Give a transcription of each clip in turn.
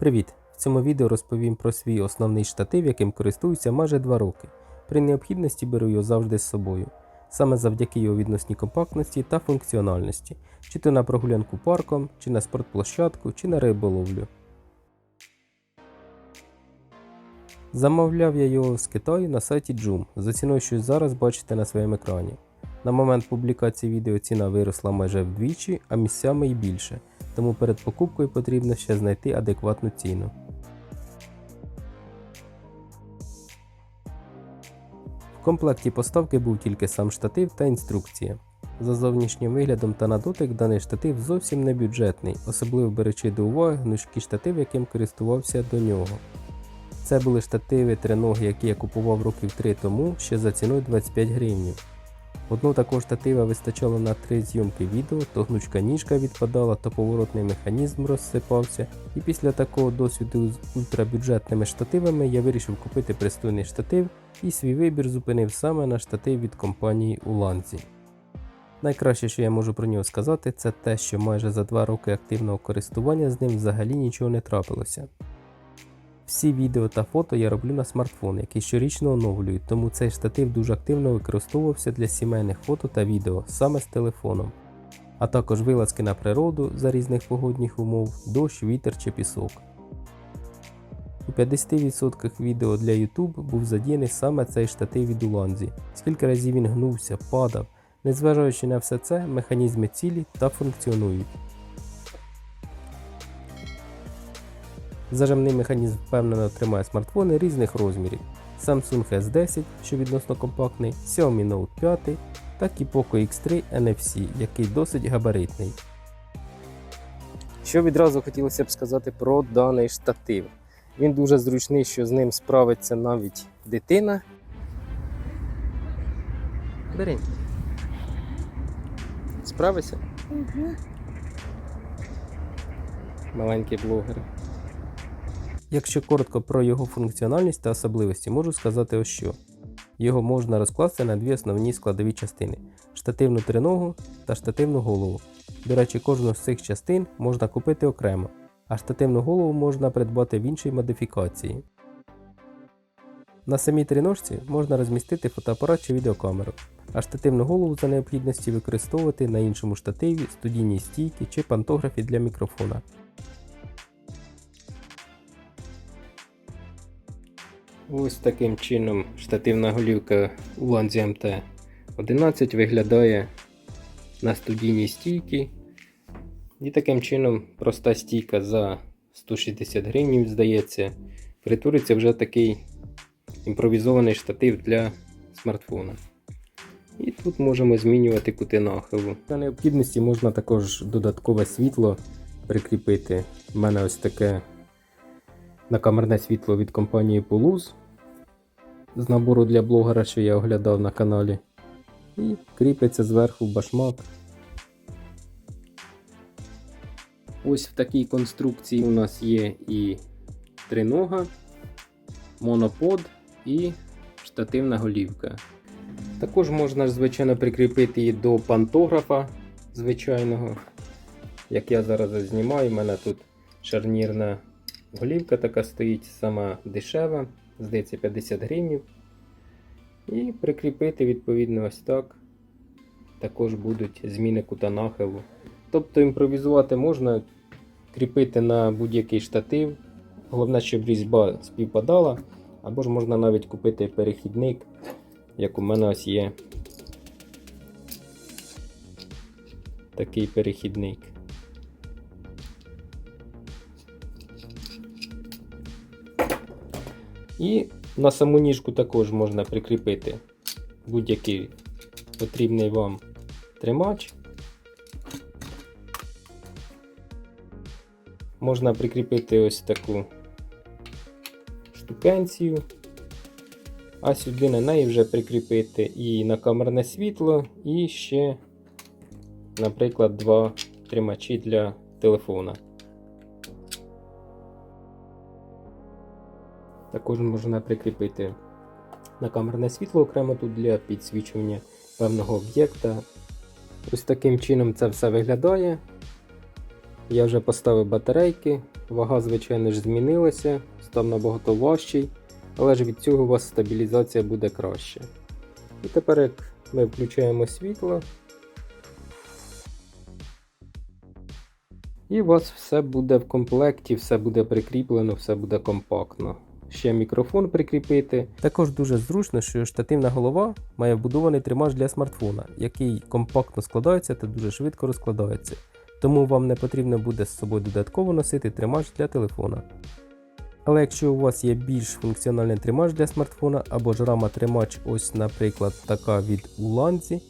Привіт! В цьому відео розповім про свій основний штатив, яким користуюся майже 2 роки. При необхідності беру його завжди з собою. Саме завдяки його відносній компактності та функціональності, чи то на прогулянку парком, чи на спортплощадку, чи на риболовлю. Замовляв я його з Китаю на сайті Joom за ціною, що зараз бачите на своєму екрані. На момент публікації відео ціна виросла майже вдвічі, а місцями і більше, тому перед покупкою потрібно ще знайти адекватну ціну. В комплекті поставки був тільки сам штатив та інструкція. За зовнішнім виглядом та на дотик даний штатив зовсім не бюджетний, особливо беручи до уваги гнучкий штатив, яким користувався до нього. Це були штативи триноги, які я купував років 3 тому ще за ціною 25 гривнів. Одного такого штатива вистачало на три зйомки відео, то гнучка ніжка відпадала, то поворотний механізм розсипався, і після такого досвіду з ультрабюджетними штативами я вирішив купити пристойний штатив і свій вибір зупинив саме на штатив від компанії Уланзі. Найкраще, що я можу про нього сказати, це те, що майже за 2 роки активного користування з ним взагалі нічого не трапилося. Всі відео та фото я роблю на смартфон, який щорічно оновлюю, тому цей штатив дуже активно використовувався для сімейних фото та відео саме з телефоном, а також вилазки на природу за різних погодних умов, дощ, вітер чи пісок. У 50% відео для YouTube був задіяний саме цей штатив від Уланзі. Скільки разів він гнувся, падав, незважаючи на все це, механізми цілі та функціонують. Зажимний механізм впевнено тримає смартфони різних розмірів. Samsung S10, що відносно компактний, Xiaomi Note 5 та Poco X3 NFC, який досить габаритний. Що відразу хотілося б сказати про даний штатив. Він дуже зручний, що з ним справиться навіть дитина. Бери. Справишся? Угу. Маленький блогер. Якщо коротко про його функціональність та особливості, можу сказати ось що. Його можна розкласти на дві основні складові частини: штативну триногу та штативну голову. До речі, кожну з цих частин можна купити окремо, а штативну голову можна придбати в іншій модифікації. На самій триножці можна розмістити фотоапарат чи відеокамеру, а штативну голову за необхідності використовувати на іншому штативі, студійній стійки чи пантографі для мікрофона. Ось таким чином штативна голівка Ulanzi MT11 виглядає на студійній стійці. І таким чином проста стійка за 160 гривень, здається, притвориться вже такий імпровізований штатив для смартфона. І тут можемо змінювати кути нахилу. За необхідності можна також додаткове світло прикріпити. У мене ось таке накамерне світло від компанії Puluz з набору для блогера, що я оглядав на каналі. І кріпиться зверху башмак. Ось в такій конструкції у нас є і тринога, монопод і штативна голівка. Також можна, звичайно, прикріпити її до пантографа звичайного. Як я зараз знімаю, у мене тут шарнірна голівка така стоїть, сама дешева, здається 50 гривень. І прикріпити відповідно ось так. Також будуть зміни кута нахилу. Тобто імпровізувати можна кріпити на будь-який штатив. Головне, щоб різьба співпадала, або ж можна навіть купити перехідник, як у мене ось є такий перехідник. І на саму ніжку також можна прикріпити будь-який потрібний вам тримач. Можна прикріпити ось таку штукенцію, а сюди на неї вже прикріпити і накамерне світло, і ще, наприклад, два тримачі для телефона. Також можна прикріпити накамерне світло окремо тут для підсвічування певного об'єкта. Ось таким чином це все виглядає. Я вже поставив батарейки, Вага, звичайно ж, змінилася, став набагато важчий, але ж від цього у вас стабілізація буде краще. І тепер, як ми включаємо світло, і у вас все буде в комплекті, все буде прикріплено, все буде компактно. Ще мікрофон прикріпити. Також дуже зручно, що штативна голова має вбудований тримач для смартфона, який компактно складається та дуже швидко розкладається. Тому вам не потрібно буде з собою додатково носити тримач для телефона. Але якщо у вас є більш функціональний тримач для смартфона або ж рама тримач, ось, наприклад, така від Ulanzi,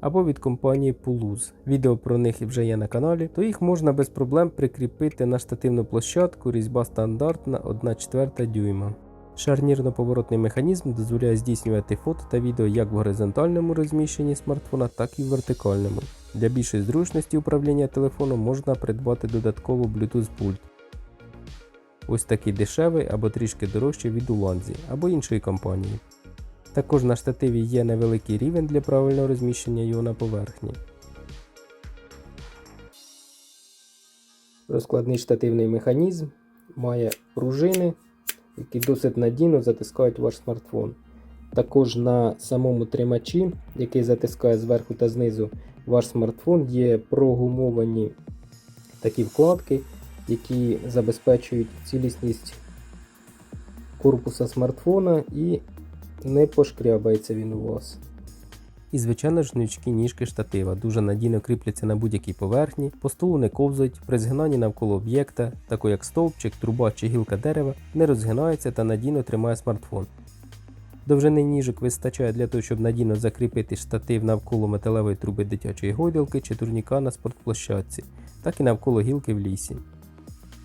або від компанії Puluz, відео про них вже є на каналі, то їх можна без проблем прикріпити на штативну площадку різьба стандартна 1,4 дюйма. Шарнірно-поворотний механізм дозволяє здійснювати фото та відео як в горизонтальному розміщенні смартфона, так і в вертикальному. Для більшої зручності управління телефоном можна придбати додатково Bluetooth пульт. Ось такий дешевий або трішки дорожчий від Ulanzi або іншої компанії. Також на штативі є невеликий рівень для правильного розміщення його на поверхні. Розкладний штативний механізм має пружини, які досить надійно затискають ваш смартфон. Також на самому тримачі, який затискає зверху та знизу ваш смартфон, є прогумовані такі вкладки, які забезпечують цілісність корпуса смартфона і не пошкрябається він у вас. І, звичайно ж, гнучкі ніжки штатива дуже надійно кріпляться на будь-якій поверхні, по столу не ковзають, при згинанні навколо об'єкта, такого як стовпчик, труба чи гілка дерева, не розгинається та надійно тримає смартфон. Довжини ніжок вистачає для того, щоб надійно закріпити штатив навколо металевої труби дитячої гойдалки чи турніка на спортплощадці, так і навколо гілки в лісі.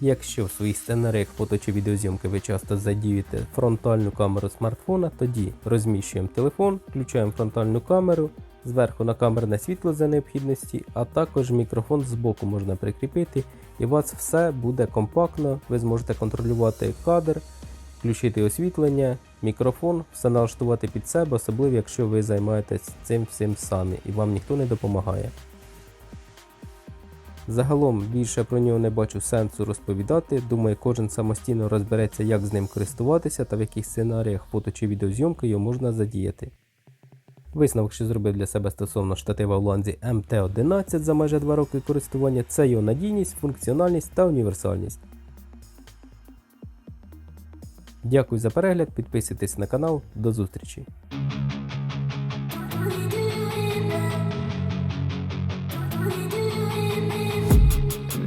Якщо в своїх сценаріях фото чи відеозйомки ви часто задіюєте фронтальну камеру смартфона, тоді розміщуємо телефон, включаємо фронтальну камеру, зверху на камерне світло за необхідності, а також мікрофон з боку можна прикріпити, і у вас все буде компактно, ви зможете контролювати кадр, включити освітлення, мікрофон, все налаштувати під себе, особливо якщо ви займаєтесь цим всім самі і вам ніхто не допомагає. Загалом більше про нього не бачу сенсу розповідати. Думаю, кожен самостійно розбереться, як з ним користуватися та в яких сценаріях фото чи відеозйомки його можна задіяти. Висновок, що зробив для себе стосовно штатива Ulanzi MT11 за майже 2 роки користування, це його надійність, функціональність та універсальність. Дякую за перегляд, підписуйтесь на канал, до зустрічі!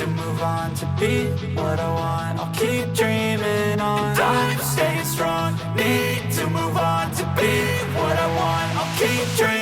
to move on to be what I want. I'll keep dreaming on. And I'm staying strong, need to move on to be what I want. I'll keep dreaming.